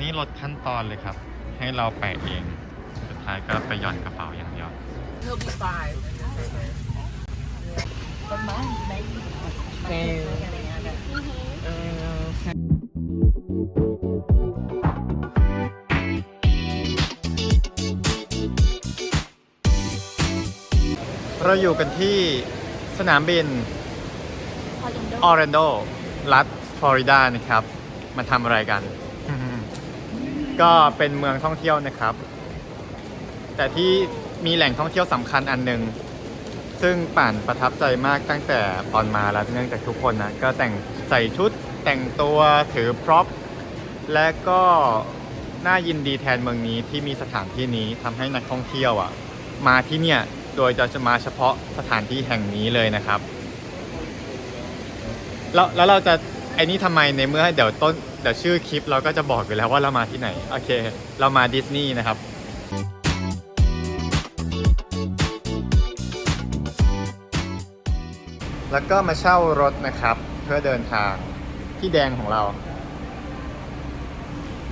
นี่ลดขั้นตอนเลยครับ ให้เราแปะเอง สุดท้ายก็ไปหย่อนกระเป๋าอย่างเดียว He'll be five. But mine, maybe. Uh, เราอยู่กันที่สนามบินออร์แลนโดรัฐฟลอริดานะครับ มาทำอะไรกัน ก็เป็นเมืองท่องเที่ยวนะครับ แต่ที่มีแหล่งท่องเที่ยวสำคัญอันหนึ่งซึ่งป่านประทับใจมากตั้งแต่ตอนมาแล้วเนื่องจากทุกคนนะก็แต่งใส่ชุดแต่งตัวถือพร็อพและก็น่ายินดีแทนเมืองนี้ที่มีสถานที่นี้ทำให้นักท่องเที่ยวอะ มาที่เนี่ยโดยจะมาเฉพาะสถานที่แห่งนี้เลยนะครับ แล้วแล้วเราจะ ไอ้นี่ทำไมในเมื่อเดี๋ยวต้นเดี๋ยวชื่อคลิปเราก็จะบอกอยู่แล้วว่าเรามาที่ไหน โอเค เรามาดิสนีย์นะครับ แล้วก็มาเช่ารถนะครับ เพื่อเดินทางที่แดงของเรา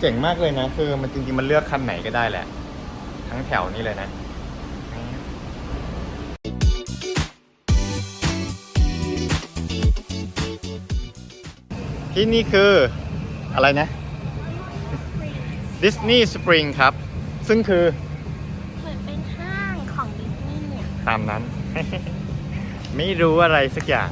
เจ๋งมากเลยนะ คือมันจริงๆ มันเลือกคันไหนก็ได้แหละ ทั้งแถวนี้เลยนะ ที่นี่คืออะไรนะดิสนีย์สปริงครับ ซึ่งคือเหมือนเป็นห้างของดิสนีย์อะตามนั้น ไม่รู้อะไรสักอย่าง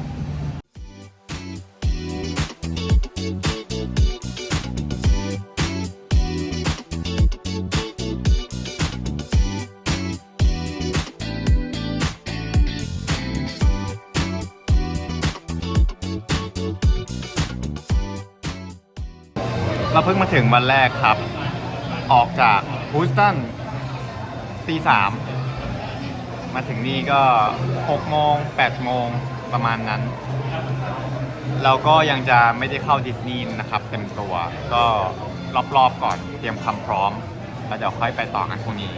เราเพิ่งมาถึงวันแรกครับ ออกจากฮูสตันตีสามมาถึงนี่ก็6โมง8โมงประมาณนั้น เราก็ยังจะไม่ได้เข้าดิสนีย์นะครับเต็มตัว ก็รอบๆก่อนเตรียมความพร้อม แล้วเดี๋ยวค่อยไปต่อกันพรุ่งนี้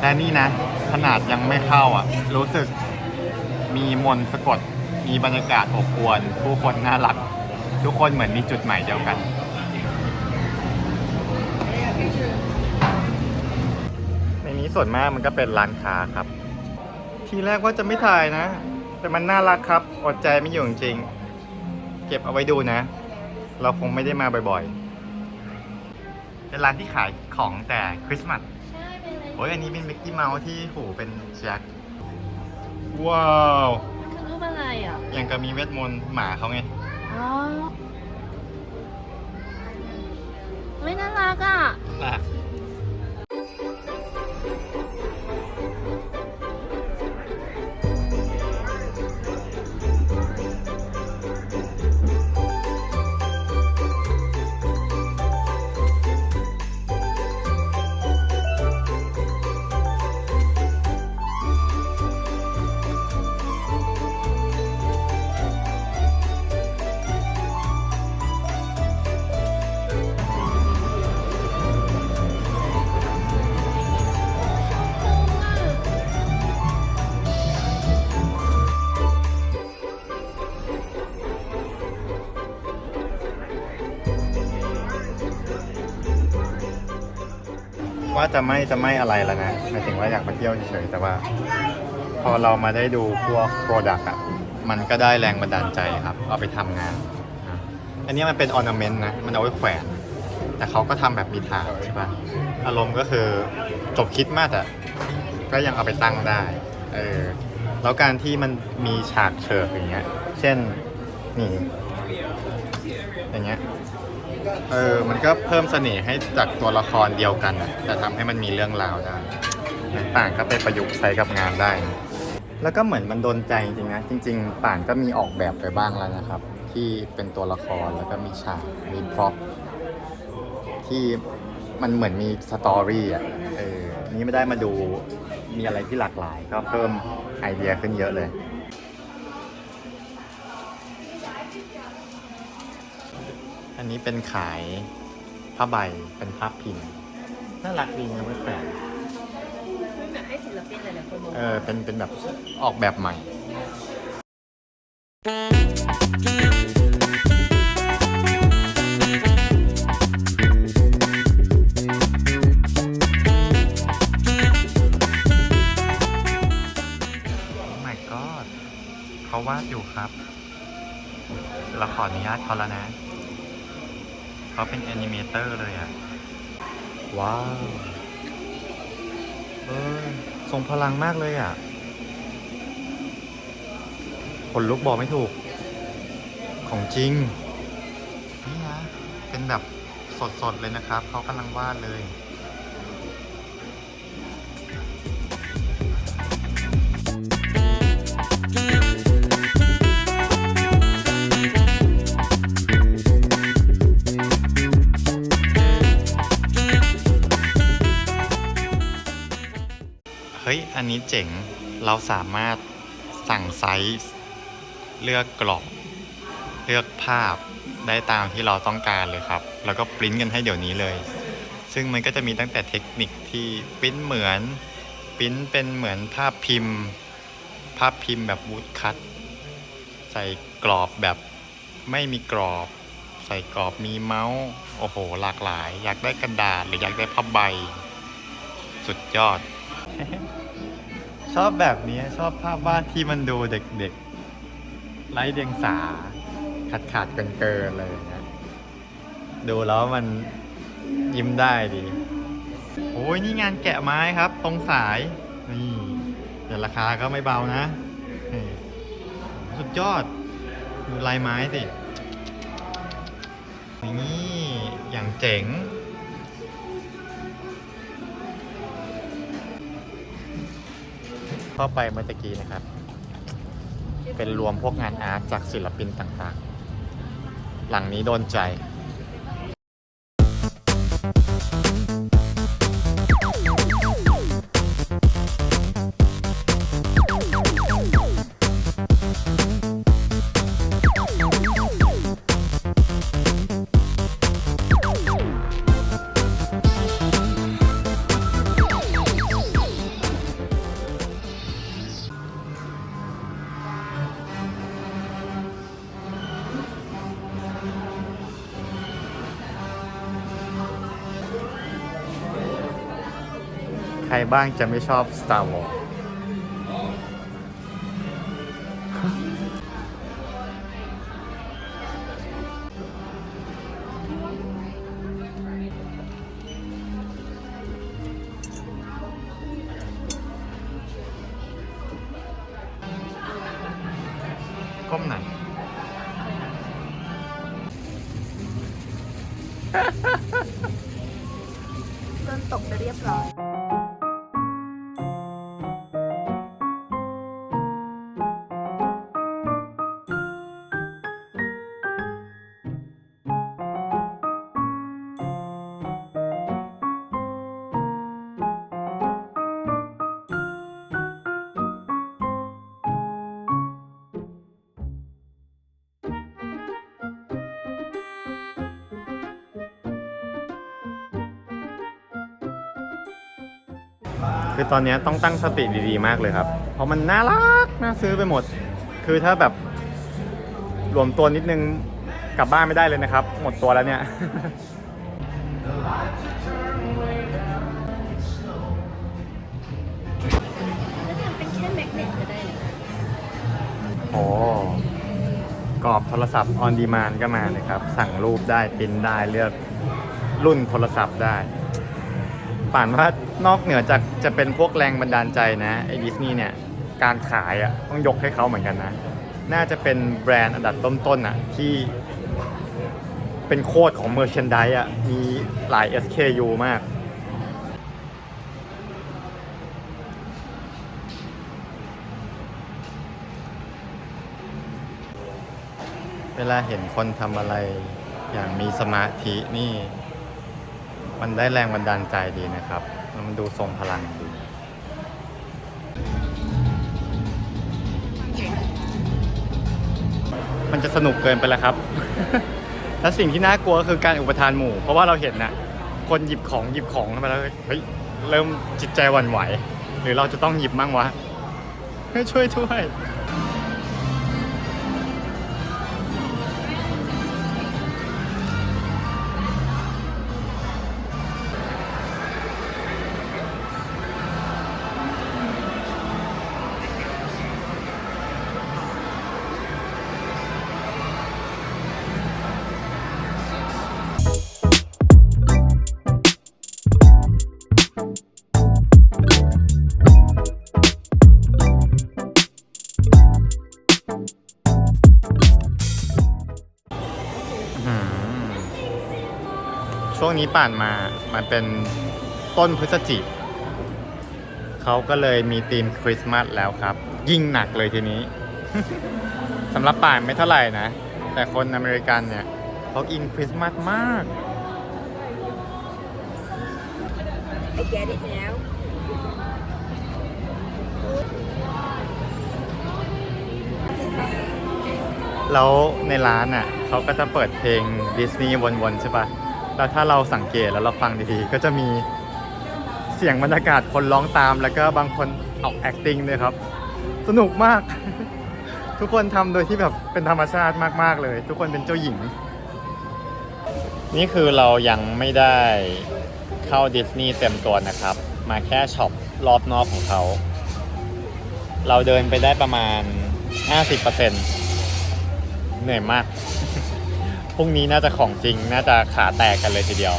แต่นี่นะ ขนาดยังไม่เข้าอะ รู้สึกมีมนสะกด มีบรรยากาศอบอวลผู้คนน่ารัก ทุกคนเหมือนมีจุดหมายเดียวกัน ในนี้ส่วนมากมันก็เป็นร้านค้าครับ ทีแรกว่าจะไม่ถ่ายนะ แต่มันน่ารักครับ อดใจไม่อยู่จริงๆเก็บเอาไว้ดูนะ เราคงไม่ได้มาบ่อยๆ เป็นร้านที่ขายของแต่คริสต์มาสใช่เป็นอะไรโอ้ยอันนี้เป็นมิกกี้เมาส์ที่หูเป็นแจ็คว้าวมันคือรูปอะไรอะ อย่างกับมีเวทมนต์หมาเขาไง อ๋อไม่น่ารักอะอะ ว่าจะไม่จะไม่อะไรแล้วนะหมายถึงว่าอยากมาเที่ยวเฉยๆแต่ว่า พอเรามาได้ดูพวกโปรดักต์อะมันก็ได้แรงบันดาลใจครับ เอาไปทำงาน อันนี้มันเป็นออร์นาเมนต์นะ มันเอาไว้แขวน แต่เขาก็ทำแบบมีถาดใช่ปะอารมณ์ก็คือจบคิดมากอะก็ยังเอาไปตั้งได้ เออ แล้วการที่มันมีฉากเฉิกอย่างเงี้ย เช่น นี่ อย่างเงี้ย เออ มันก็เพิ่มเสน่ห์ให้จากตัวละครเดียวกันอะแต่ทำให้มันมีเรื่องราวได้ต่างก็ไปประยุกต์ใช้กับงานได้ แล้วก็เหมือนมันโดนใจจริงๆนะ จริง ๆ ป่านก็มีออกแบบไปบ้างแล้วนะครับ ที่เป็นตัวละครแล้วก็มีฉากมีพร็อพที่มันเหมือนมีสตอรี่อะเออนี่ไม่ได้มาดูมีอะไรที่หลากหลาย ก็เพิ่มไอเดียขึ้นเยอะเลย อันนี้เป็นขายผ้าใบเป็นผ้าพพิมพ์น่ารักดีนะไม่แปลกแบบให้ศิลปินองเออเป็นเป็นแบบออกแบบใหม่เขาวาดอยู่ครับ เราขออนุญาตเขาแล้วนะ เขาเป็นแอนิเมเตอร์เลยอะว้าว เออทรงพลังมากเลยอะขนลุกบอกไม่ถูก ของจริง นี่นะ เป็นแบบสดๆเลยนะครับ เขากำลังวาดเลย ฮ้ย อันนี้เจ๋ง เราสามารถสั่งไซส์ เลือกกรอบ เลือกภาพได้ตามที่เราต้องการเลยครับ แล้วก็ปริ้นกันให้เดี๋ยวนี้เลย ซึ่งมันก็จะมีตั้งแต่เทคนิคที่ปริ้นเหมือนปริ้นเป็นเหมือนภาพพิมพ์ ภาพพิมพ์แบบวูดคัตใส่กรอบแบบไม่มีกรอบ ใส่กรอบมีเมาส์ โอ้โห หลากหลาย อยากได้กระดาษหรืออยากได้ผ้าใบ สุดยอด ชอบแบบนี้ชอบภาพวาดที่มันดูเด็กๆ ไร้เดียงสา ขาดขาดเกินเกินๆอะไรอย่างเงี้ยดูแล้วมันยิ้มได้ดีโอ้ยนี่งานแกะไม้ครับ ตรงสายนี่แต่ราคาก็ไม่เบานะสุดยอดดูลายไม้สินี่อย่างเจ๋ง เข้าไปเมื่อตะกี้นะครับ เป็นรวมพวกงานอาร์ตจากศิลปินต่างๆ หลังนี้โดนใจ บ้างจะไม่ชอบ Star Wars คือตอนนี้ต้องตั้งสติดีๆ มากเลยครับ เพราะมันน่ารักน่าซื้อไปหมด คือถ้าแบบรวมตัวนิดนึงกลับบ้านไม่ได้เลยนะครับ หมดตัวแล้วเนี่ยแล้วทำเป็นแค่แมกเนตก็ได้เลยโอ้กรอบโทรศัพท์ออนดีมานก็มาเลยครับ สั่งรูปได้ปริ้นได้เลือกรุ่นโทรศัพท์ได้ป่านว่า นอกเหนือจากจะเป็นพวกแรงบันดาลใจนะไอ้ดิสนีย์เนี่ยการขายอะต้องยกให้เขาเหมือนกันนะ น่าจะเป็นแบรนด์อันดับต้นๆอะที่เป็นโคตรของเมอร์เชนดิอะมีหลาย SKU มากเวลาเห็นคนทำอะไรอย่างมีสมาธินี่ มันได้แรงบันดาลใจดีนะครับ มันดูทรงพลังดีมันจะสนุกเกินไปแล้วครับ และสิ่งที่น่ากลัวก็คือการอุปทานหมู่ เพราะว่าเราเห็นน่ะคนหยิบของหยิบของเข้ามาแล้วเฮ้ยเริ่มจิตใจหวั่นไหว หรือเราจะต้องหยิบมั่งวะช่วยด้วย นี้ป่านมา มันเป็นต้นพฤศจิกเขาก็เลยมีธีมคริสต์มาสแล้วครับ ยิ่งหนักเลยทีนี้ สำหรับป่านไม่เท่าไหร่นะ แต่คนอเมริกันเนี่ยเขาอินคริสต์มาสมาก I get it now แล้วในร้านอะเขาก็จะเปิดเพลงดิสนีย์วนๆใช่ปะ แล้วถ้าเราสังเกตแล้วเราฟังดีๆ ก็จะมีเสียงบรรยากาศคนร้องตาม แล้วก็บางคนออก acting ด้วยครับ สนุกมาก ทุกคนทำโดยที่แบบเป็นธรรมชาติมากๆเลย ทุกคนเป็นเจ้าหญิง นี่คือเรายังไม่ได้เข้าดิสนีย์เต็มตัวนะครับ มาแค่ช็อปรอบนอกของเขา เราเดินไปได้ประมาณ 50%เหนื่อยมาก รุ่งนี้น่าจะของจริงน่าจะขาแตกกันเลยทีเดียว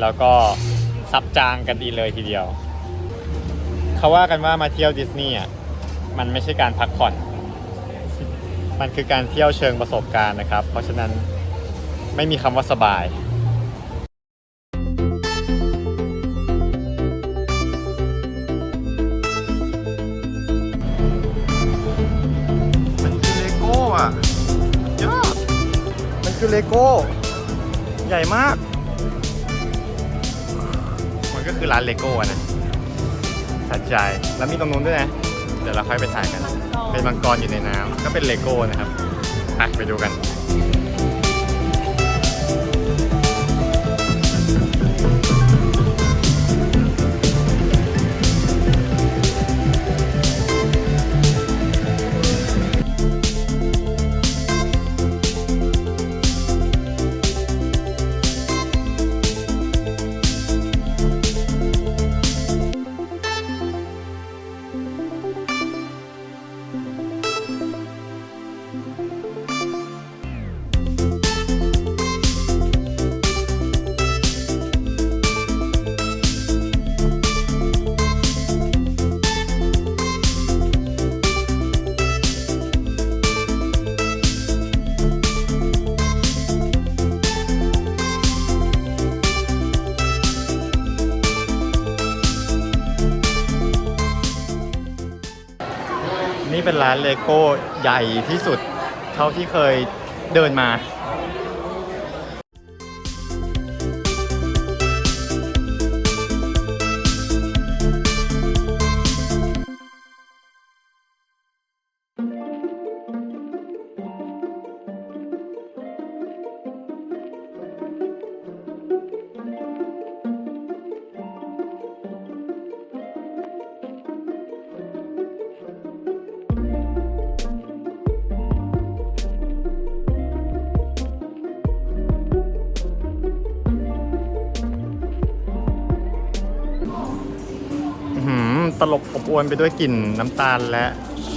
แล้วก็ซับจางกันดีเลยทีเดียว เขาว่ากันว่ามาเที่ยวดิสนีย์อะมันไม่ใช่การพักผ่อน มันคือการเที่ยวเชิงประสบการณ์นะครับ เพราะฉะนั้นไม่มีคำว่าสบาย คือเลโก้ ใหญ่มาก มันก็คือร้านเลโก้อะนะสัดใจแล้วมีตรงนู้นด้วยนะ เดี๋ยวเราค่อยไปถ่ายกัน เป็นมังกรอยู่ในน้ำก็เป็นเลโก้นะครับไปไปดูกัน เป็นร้านเลโก้ใหญ่ที่สุด เท่าที่เคยเดินมา ลบอบอวนไปด้วยกลิ่นน้ำตาลและ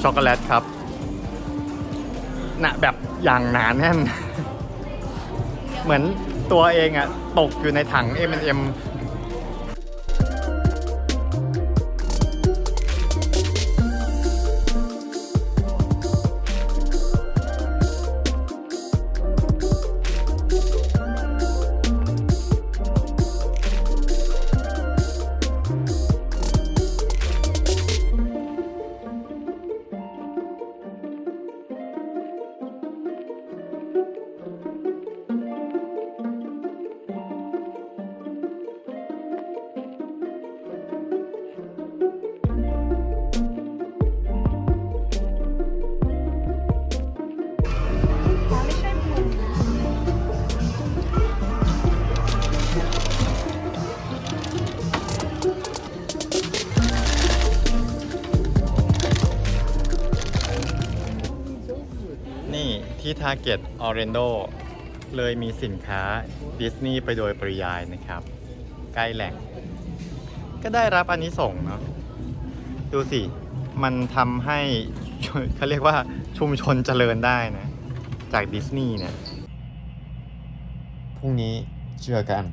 ช็อกโกแลตครับหนะแบบอย่างหนาแน่น เหมือนตัวเองอะตกอยู่ในถัง M&M Target Orlando เลยมีสินค้าดิสนีย์ไปโดยปริยายนะครับ ใกล้แหล่ง ก็ได้รับอันนี้ส่งส์เนาะดูสิ มันทำให้เขาเรียกว่าชุมชนเจริญได้นะ จากดิสนีย์เนี่ยพรุ่งนี้เจอกัน